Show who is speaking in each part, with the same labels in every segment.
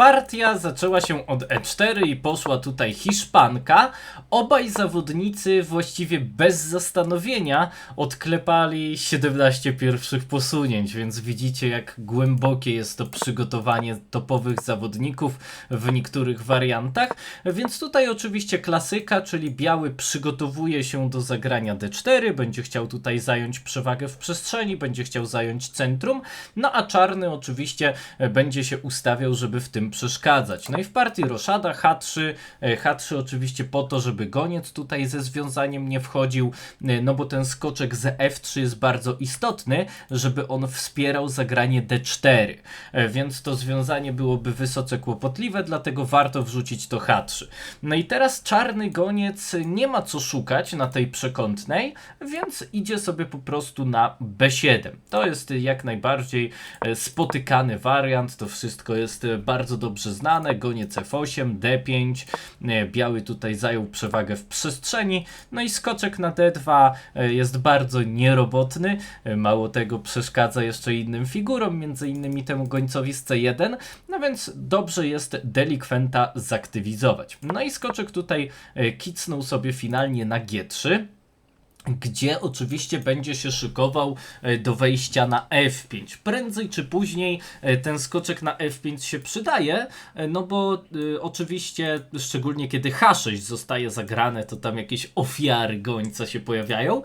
Speaker 1: Partia zaczęła się od E4 i poszła tutaj Hiszpanka. Obaj zawodnicy właściwie bez zastanowienia odklepali 17 pierwszych posunięć, więc widzicie jak głębokie jest to przygotowanie topowych zawodników w niektórych wariantach. Więc tutaj oczywiście klasyka, czyli biały przygotowuje się do zagrania D4, będzie chciał tutaj zająć przewagę w przestrzeni, będzie chciał zająć centrum, no a czarny oczywiście będzie się ustawiał, żeby w tym przeszkadzać. No i w partii Roszada H3, e, H3 oczywiście po to, żeby goniec tutaj ze związaniem nie wchodził, e, no bo ten skoczek z F3 jest bardzo istotny, żeby on wspierał zagranie D4, E, więc to związanie byłoby wysoce kłopotliwe, dlatego warto wrzucić to H3. No i teraz czarny goniec nie ma co szukać na tej przekątnej, więc idzie sobie po prostu na B7. To jest jak najbardziej spotykany wariant, to wszystko jest bardzo dobrze znane. Goniec F8, D5, e, biały tutaj zajął przewagę w przestrzeni, no i skoczek na D2 e, jest bardzo nierobotny, E, mało tego przeszkadza jeszcze innym figurom, między innymi temu gońcowi z C1, no więc dobrze jest delikwenta zaktywizować. No i skoczek tutaj kicnął sobie finalnie na G3 gdzie oczywiście będzie się szykował e, do wejścia na F5. Prędzej czy później e, ten skoczek na F5 się przydaje, e, no bo oczywiście, szczególnie kiedy H6 zostaje zagrane, to tam jakieś ofiary gońca się pojawiają,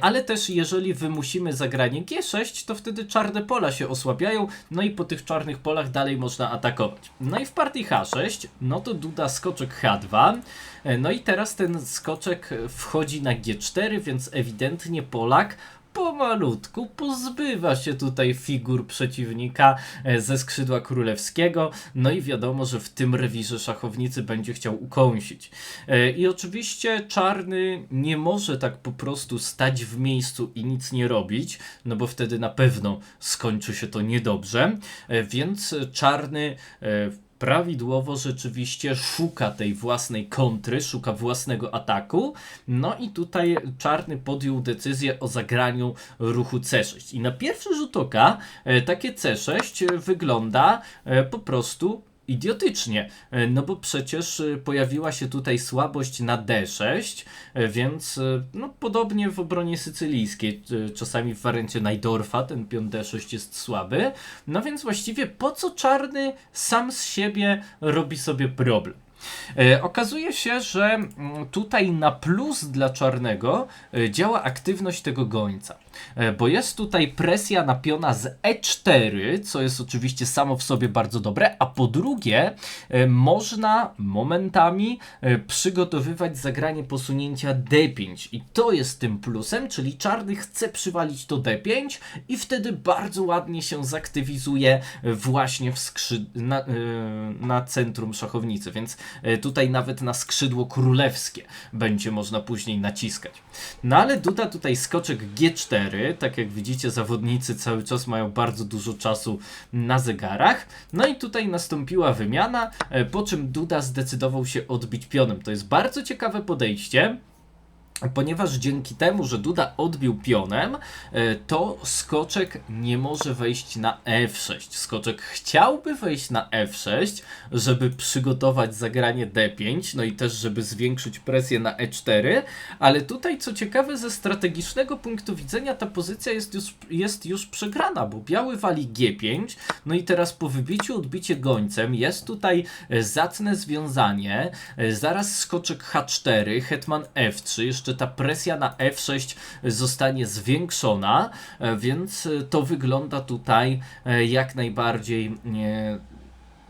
Speaker 1: ale też jeżeli wymusimy zagranie G6, to wtedy czarne pola się osłabiają, no i po tych czarnych polach dalej można atakować. No i w partii H6, no to Duda skoczek H2, e, no i teraz ten skoczek wchodzi na G4, więc ewidentnie Polak pomalutku pozbywa się tutaj figur przeciwnika e, ze skrzydła królewskiego. No i wiadomo, że w tym rewirze szachownicy będzie chciał ukąsić. E, I oczywiście czarny nie może tak po prostu stać w miejscu i nic nie robić, no bo wtedy na pewno skończy się to niedobrze. E, Więc czarny prawidłowo rzeczywiście szuka tej własnej kontry, szuka własnego ataku. No i tutaj czarny podjął decyzję o zagraniu ruchu C6. I na pierwszy rzut oka e, takie C6 wygląda e, po prostu idiotycznie, e, no bo przecież e, pojawiła się tutaj słabość na D6, e, więc no podobnie w obronie sycylijskiej, czasami w wariancie Najdorfa ten pion D6 jest słaby, no więc właściwie po co czarny sam z siebie robi sobie problem? E, okazuje się, że mm, tutaj na plus dla czarnego e, działa aktywność tego gońca, e, bo jest tutaj presja na piona z E4, co jest oczywiście samo w sobie bardzo dobre, a po drugie można momentami przygotowywać zagranie posunięcia D5 i to jest tym plusem, czyli czarny chce przywalić to D5 i wtedy bardzo ładnie się zaktywizuje właśnie w na, na centrum szachownicy, więc tutaj nawet na skrzydło królewskie będzie można później naciskać. No ale Duda tutaj skoczek G4, tak jak widzicie zawodnicy cały czas mają bardzo dużo czasu na zegarach. No i tutaj nastąpiła wymiana, e, po czym Duda zdecydował się odbić pionem. To jest bardzo ciekawe podejście. Ponieważ dzięki temu, że Duda odbił pionem, e, to skoczek nie może wejść na F6. Skoczek chciałby wejść na F6, żeby przygotować zagranie D5, no i też żeby zwiększyć presję na E4, ale tutaj co ciekawe ze strategicznego punktu widzenia ta pozycja jest już, jest już przegrana, bo biały wali G5, no i teraz po wybiciu odbicie gońcem jest tutaj e, zacne związanie, e, zaraz skoczek H4, hetman F3, jeszcze ta presja na F6 zostanie zwiększona, e, więc e, to wygląda tutaj e, jak najbardziej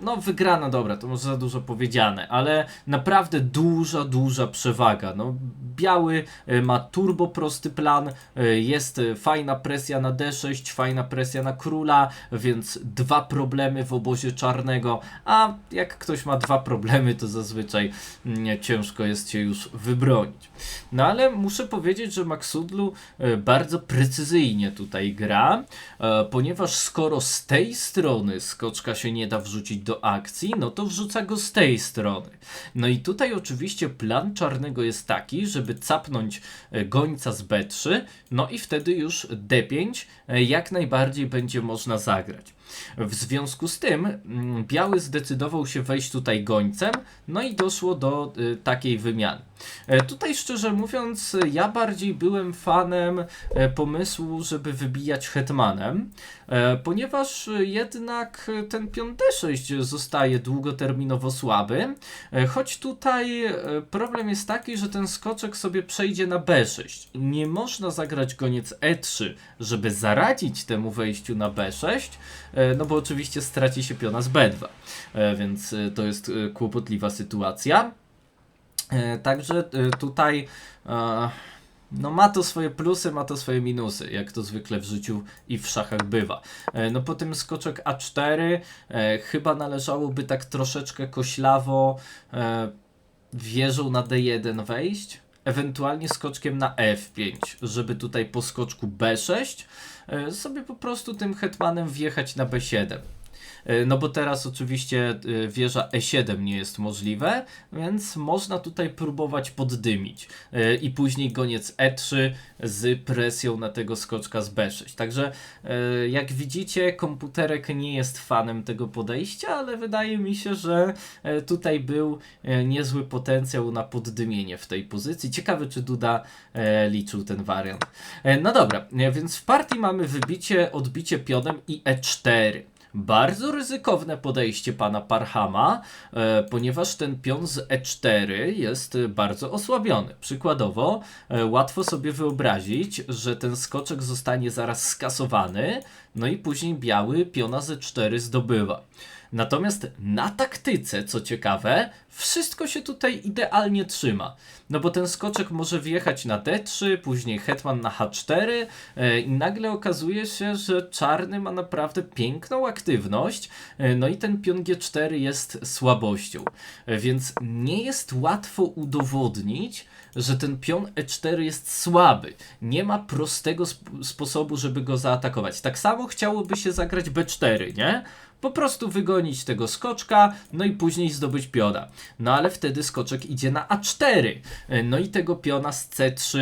Speaker 1: no, wygrana, dobra, to może za dużo powiedziane, ale naprawdę duża, duża przewaga. No, biały e, ma turbo prosty plan, e, jest e, fajna presja na D6, fajna presja na króla, więc dwa problemy w obozie czarnego, a jak ktoś ma dwa problemy, to zazwyczaj mm, ciężko jest się już wybronić. No ale muszę powiedzieć, że Maxudlu e, bardzo precyzyjnie tutaj gra, ponieważ skoro z tej strony skoczka się nie da wrzucić do akcji, no to wrzuca go z tej strony. No i tutaj oczywiście plan czarnego jest taki, żeby capnąć e, gońca z B3, no i wtedy już D5 e, jak najbardziej będzie można zagrać. W związku z tym mm, biały zdecydował się wejść tutaj gońcem, no i doszło do y, takiej wymiany. E, tutaj szczerze mówiąc, ja bardziej byłem fanem e, pomysłu, żeby wybijać hetmanem, e, ponieważ jednak ten pion D6 zostaje długoterminowo słaby, choć tutaj problem jest taki, że ten skoczek sobie przejdzie na B6. Nie można zagrać goniec E3, żeby zaradzić temu wejściu na B6, e, no bo oczywiście straci się piona z B2, e, więc e, to jest e, kłopotliwa sytuacja. Także tutaj no ma to swoje plusy, ma to swoje minusy, jak to zwykle w życiu i w szachach bywa. No po tym skoczek A4 e, chyba należałoby tak troszeczkę koślawo wieżą na D1 wejść, ewentualnie skoczkiem na F5, żeby tutaj po skoczku B6 e, sobie po prostu tym hetmanem wjechać na B7. E, No bo teraz oczywiście e, wieża E7 nie jest możliwe, więc można tutaj próbować poddymić. E, I później goniec E3 z presją na tego skoczka z B6. Także jak widzicie, komputerek nie jest fanem tego podejścia, ale wydaje mi się, że tutaj był niezły potencjał na poddymienie w tej pozycji. Ciekawe, czy Duda liczył ten wariant. No dobra, więc w partii mamy wybicie, odbicie pionem i E4. Bardzo ryzykowne podejście pana Parhama, e, ponieważ ten pion z E4 jest bardzo osłabiony. Przykładowo, e, łatwo sobie wyobrazić, że ten skoczek zostanie zaraz skasowany, no i później biały piona z E4 zdobywa. Natomiast na taktyce, co ciekawe, wszystko się tutaj idealnie trzyma. No bo ten skoczek może wjechać na D3, później hetman na H4 e, i nagle okazuje się, że czarny ma naprawdę piękną aktywność, e, no i ten pion G4 jest słabością. E, więc nie jest łatwo udowodnić, że ten pion E4 jest słaby. Nie ma prostego sp- sposobu, żeby go zaatakować. Tak samo chciałoby się zagrać B4, nie? Po prostu wygonić tego skoczka, no i później zdobyć piona. No ale wtedy skoczek idzie na A4. E, No i tego piona z C3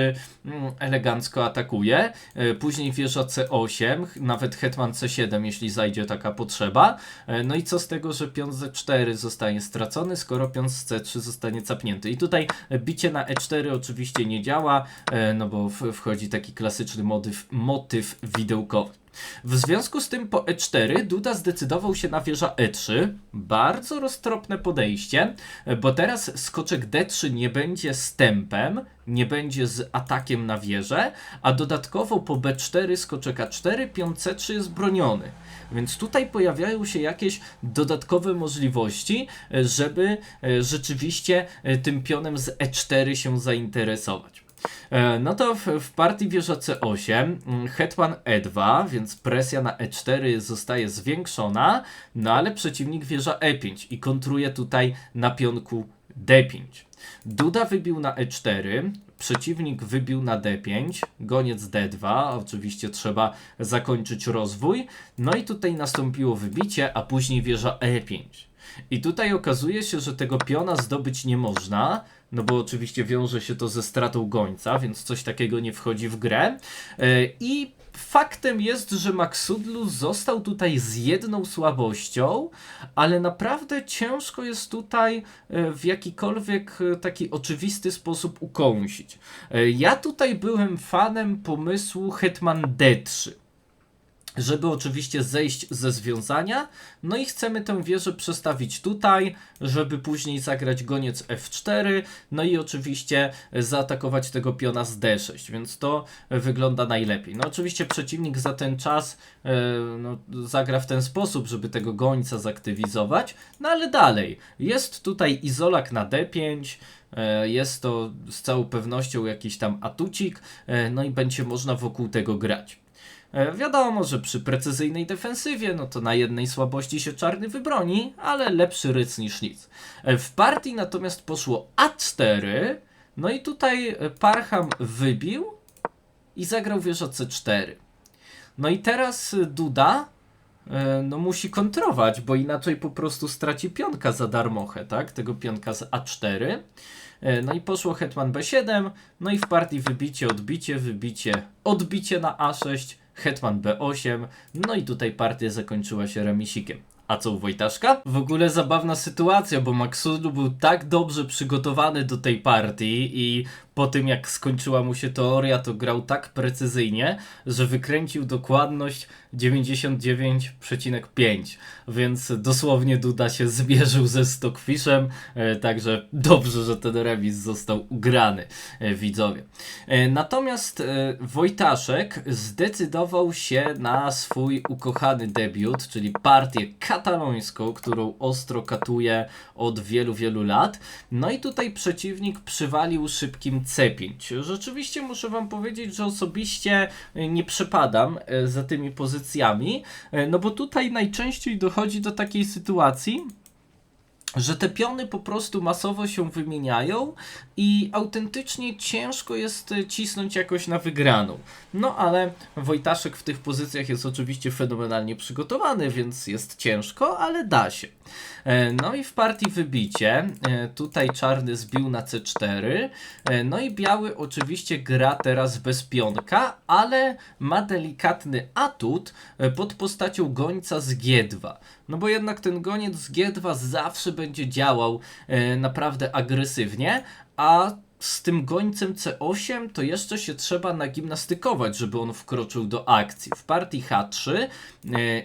Speaker 1: mm, elegancko atakuje. E, Później wieża C8, ch- nawet hetman C7, jeśli zajdzie taka potrzeba. E, No i co z tego, że pion z E4 zostanie stracony, skoro pion z C3 zostanie capnięty. I tutaj bicie na E4 oczywiście nie działa, e, no bo wchodzi taki klasyczny motyw, motyw widełkowy. W związku z tym po E4 Duda zdecydował się na wieża E3. Bardzo roztropne podejście, bo teraz skoczek D3 nie będzie stępem, nie będzie z atakiem na wieżę, a dodatkowo po B4 skoczek A4 pion C3 jest broniony. Więc tutaj pojawiają się jakieś dodatkowe możliwości, e, żeby e, rzeczywiście e, tym pionem z E4 się zainteresować. E, No to w, w partii wieża C8, mm, hetman E2, więc presja na E4 zostaje zwiększona, no ale przeciwnik wieża E5 i kontruje tutaj na pionku D5. Duda wybił na E4, przeciwnik wybił na D5, goniec D2, oczywiście trzeba zakończyć rozwój, no i tutaj nastąpiło wybicie, a później wieża E5. I tutaj okazuje się, że tego piona zdobyć nie można, no bo oczywiście wiąże się to ze stratą gońca, więc coś takiego nie wchodzi w grę. E, I faktem jest, że Maxudlu został tutaj z jedną słabością, ale naprawdę ciężko jest tutaj e, w jakikolwiek e, taki oczywisty sposób ukąsić. E, Ja tutaj byłem fanem pomysłu Hetman D3 żeby oczywiście zejść ze związania. No i chcemy tę wieżę przestawić tutaj, żeby później zagrać goniec F4, no i oczywiście zaatakować tego piona z D6, więc to wygląda najlepiej. No oczywiście przeciwnik za ten czas e, no, zagra w ten sposób, żeby tego gońca zaktywizować, no ale dalej, jest tutaj izolak na D5, e, jest to z całą pewnością jakiś tam atucik, e, no i będzie można wokół tego grać. E, Wiadomo, że przy precyzyjnej defensywie, no to na jednej słabości się czarny wybroni, ale lepszy ryc niż nic. E, W partii natomiast poszło A4, no i tutaj e, Parham wybił i zagrał wieża C4. No i teraz Duda no musi kontrować, bo inaczej po prostu straci pionka za darmochę, tak? Tego pionka z A4. E, No i poszło hetman B7, no i w partii wybicie, odbicie, wybicie, odbicie na A6, hetman b8, no i tutaj partia zakończyła się remisikiem. A co u Wojtaszka? W ogóle zabawna sytuacja, bo Maksulu był tak dobrze przygotowany do tej partii i po tym jak skończyła mu się teoria, to grał tak precyzyjnie, że wykręcił dokładność 99,5. Więc dosłownie Duda się zmierzył ze Stockfishem, e, także dobrze, że ten remis został ugrany, e, widzowie. E, natomiast Wojtaszek zdecydował się na swój ukochany debiut, czyli partię katalońską, którą ostro katuje od wielu, wielu lat. No i tutaj przeciwnik przywalił szybkim C5. Rzeczywiście muszę Wam powiedzieć, że osobiście e, nie przepadam e, za tymi pozycjami, e, no bo tutaj najczęściej dochodzi do takiej sytuacji, że te piony po prostu masowo się wymieniają i autentycznie ciężko jest e, cisnąć jakoś na wygraną. No ale Wojtaszek w tych pozycjach jest oczywiście fenomenalnie przygotowany, więc jest ciężko, ale da się. E, No i w partii wybicie, e, tutaj czarny zbił na C4, e, no i biały oczywiście gra teraz bez pionka, ale ma delikatny atut pod postacią gońca z G2. No bo jednak ten goniec z G2 zawsze będzie działał e, naprawdę agresywnie, a z tym gońcem C8 to jeszcze się trzeba nagimnastykować, żeby on wkroczył do akcji. W partii H3 e,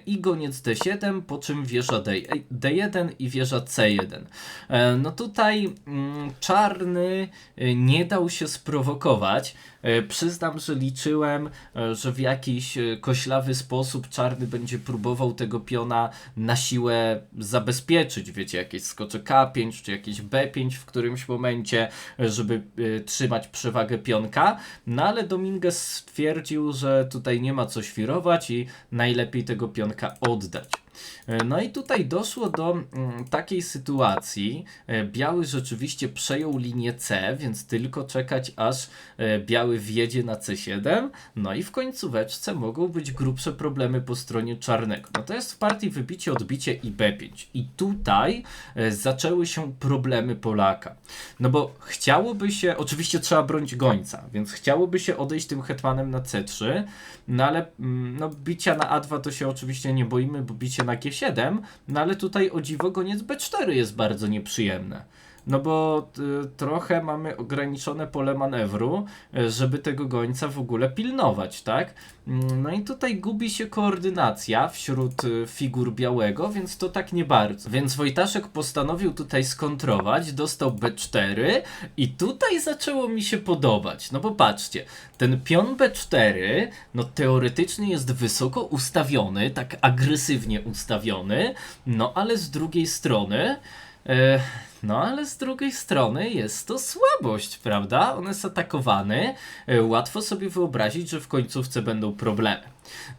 Speaker 1: i goniec D7, po czym wieża D, D1 i wieża C1. E, no tutaj mm, czarny e, nie dał się sprowokować. E, Przyznam, że liczyłem, e, że w jakiś e, koślawy sposób czarny będzie próbował tego piona na siłę zabezpieczyć. Wiecie, jakieś skocze K5 czy jakieś B5 w którymś momencie, żeby trzymać przewagę pionka. No ale Dominguez stwierdził, że tutaj nie ma co świrować i najlepiej tego pionka oddać. E, No i tutaj doszło do mm, takiej sytuacji. E, Biały rzeczywiście przejął linię C, więc tylko czekać aż e, biały wjedzie na C7. No i w końcóweczce mogą być grubsze problemy po stronie czarnego. No to jest w partii wybicie, odbicie i B5. I tutaj zaczęły się problemy Polaka. No bo chciałoby się, oczywiście trzeba bronić gońca, więc chciałoby się odejść tym hetmanem na C3, no ale mm, no, bicia na A2 to się oczywiście nie boimy, bo bicie na G7, no ale tutaj o dziwo goniec B4 jest bardzo nieprzyjemne. No bo y, trochę mamy ograniczone pole manewru, y, żeby tego gońca w ogóle pilnować, tak? Mm, No i tutaj gubi się koordynacja wśród y, figur białego, więc to tak nie bardzo. Więc Wojtaszek postanowił tutaj skontrować, dostał B4 i tutaj zaczęło mi się podobać. No bo patrzcie, ten pion B4, no teoretycznie jest wysoko ustawiony, tak agresywnie ustawiony, no ale z drugiej strony. E, no ale z drugiej strony jest to słabość, prawda? On jest atakowany. E, Łatwo sobie wyobrazić, że w końcówce będą problemy.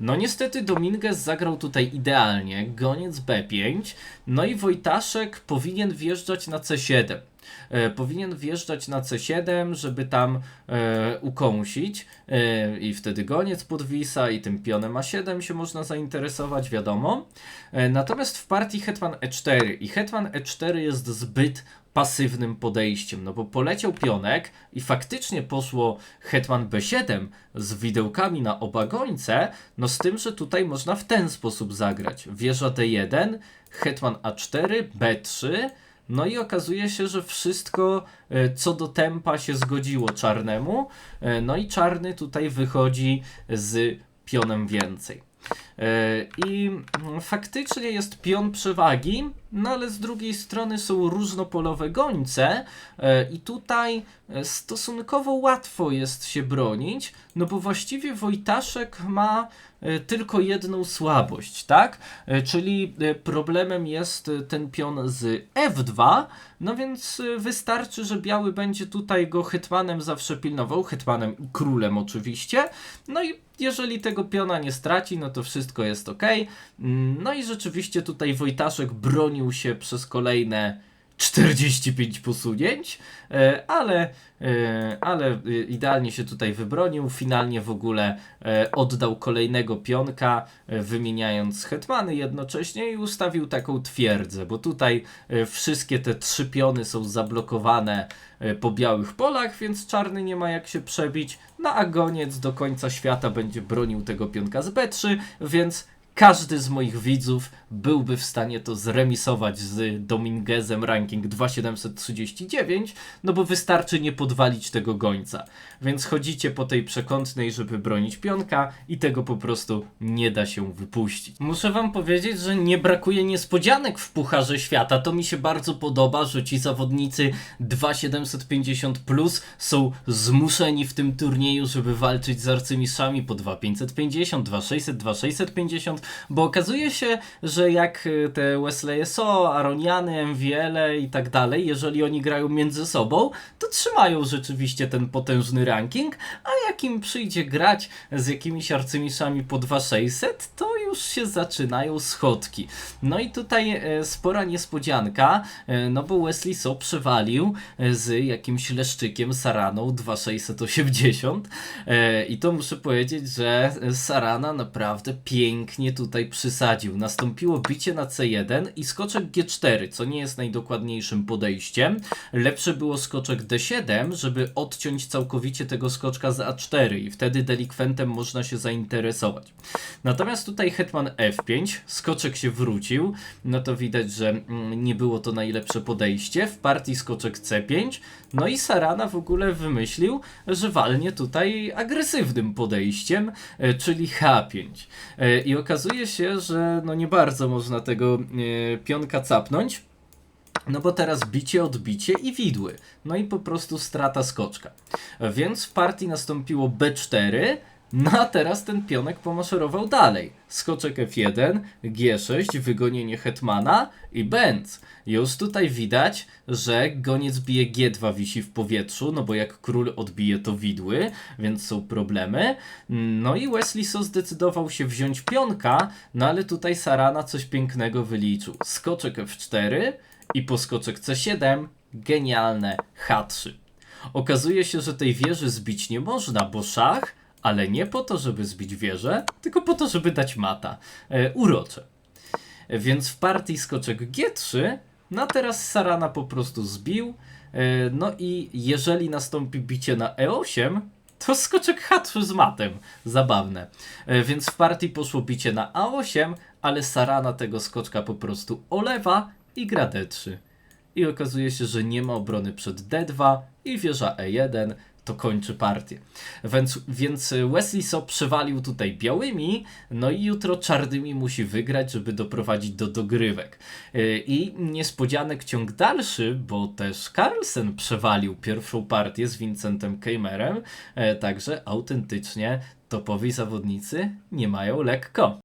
Speaker 1: No niestety Dominguez zagrał tutaj idealnie, goniec B5, no i Wojtaszek powinien wjeżdżać na C7. E, powinien wjeżdżać na C7, żeby tam e, ukąsić e, i wtedy goniec podwisa i tym pionem A7 się można zainteresować, wiadomo. Natomiast w partii hetman E4 i hetman E4 jest zbyt pasywnym podejściem, no bo poleciał pionek i faktycznie poszło hetman B7 z widełkami na oba gońce, no z tym, że tutaj można w ten sposób zagrać. Wieża D1, hetman A4, B3, no i okazuje się, że wszystko e, co do tempa się zgodziło czarnemu. E, No i czarny tutaj wychodzi z pionem więcej. E, I faktycznie jest pion przewagi, no ale z drugiej strony są różnopolowe gońce e, i tutaj e, stosunkowo łatwo jest się bronić, no bo właściwie Wojtaszek ma tylko jedną słabość, tak? Czyli problemem jest ten pion z F2, no więc wystarczy, że biały będzie tutaj go hetmanem zawsze pilnował, hetmanem i królem oczywiście, no i jeżeli tego piona nie straci, no to wszystko jest ok. No i rzeczywiście tutaj Wojtaszek bronił się przez kolejne 45 posunięć, e, ale, e, ale e, idealnie się tutaj wybronił. Finalnie w ogóle oddał kolejnego pionka, wymieniając hetmany jednocześnie i ustawił taką twierdzę, bo tutaj wszystkie te trzy piony są zablokowane po białych polach, więc czarny nie ma jak się przebić. No a goniec do końca świata będzie bronił tego pionka z B3, więc każdy z moich widzów byłby w stanie to zremisować z Dominguezem ranking 2739, no bo wystarczy nie podwalić tego gońca. Więc chodzicie po tej przekątnej, żeby bronić pionka i tego po prostu nie da się wypuścić. Muszę wam powiedzieć, że nie brakuje niespodzianek w Pucharze Świata. To mi się bardzo podoba, że ci zawodnicy 2750 plus są zmuszeni w tym turnieju, żeby walczyć z arcymistrzami po 2550, 2600, 2650, bo okazuje się, że jak y, te Wesley So, Aroniany, MVL i tak dalej, jeżeli oni grają między sobą, to trzymają rzeczywiście ten potężny ranking, a jak im przyjdzie grać z jakimiś arcymistrzami po 2600, to już się zaczynają schodki. No i tutaj e, spora niespodzianka, e, no bo Wesley So przewalił e, z jakimś leszczykiem Saraną 2680 e, i to muszę powiedzieć, że Sarana naprawdę pięknie tutaj przysadził. Nastąpiło bicie na C1 i skoczek G4, co nie jest najdokładniejszym podejściem. Lepsze było skoczek D7, żeby odciąć całkowicie tego skoczka z A4 i wtedy delikwentem można się zainteresować. Natomiast tutaj hetman F5, skoczek się wrócił, no to widać, że mm, nie było to najlepsze podejście. W partii skoczek C5, no i Sarana w ogóle wymyślił, że walnie tutaj agresywnym podejściem, e, czyli H5. E, I okazuje się, że no nie bardzo można tego e, pionka capnąć. No bo teraz bicie, odbicie i widły. No i po prostu strata skoczka. Więc w partii nastąpiło B4, no a teraz ten pionek pomaszerował dalej. Skoczek F1, G6, wygonienie hetmana i bęc. Już tutaj widać, że goniec bije G2 wisi w powietrzu, no bo jak król odbije to widły, więc są problemy. No i Wesley So zdecydował się wziąć pionka, no ale tutaj Sarana coś pięknego wyliczył. Skoczek F4 i poskoczek C7, genialne H3. Okazuje się, że tej wieży zbić nie można, bo szach, ale nie po to, żeby zbić wieżę, tylko po to, żeby dać mata. E, urocze. Więc w partii skoczek G3, no a teraz Sarana po prostu zbił. E, no i jeżeli nastąpi bicie na E8, to skoczek H3 z matem. Zabawne. E, więc w partii poszło bicie na A8, ale Sarana tego skoczka po prostu olewa i gra D3. I okazuje się, że nie ma obrony przed D2 i wieża E1 to kończy partię. Więc, więc Wesley So przewalił tutaj białymi, no i jutro czarnymi musi wygrać, żeby doprowadzić do dogrywek. Yy, I niespodzianek ciąg dalszy, bo też Carlsen przewalił pierwszą partię z Vincentem Keimerem, e, także autentycznie topowi zawodnicy nie mają lekko.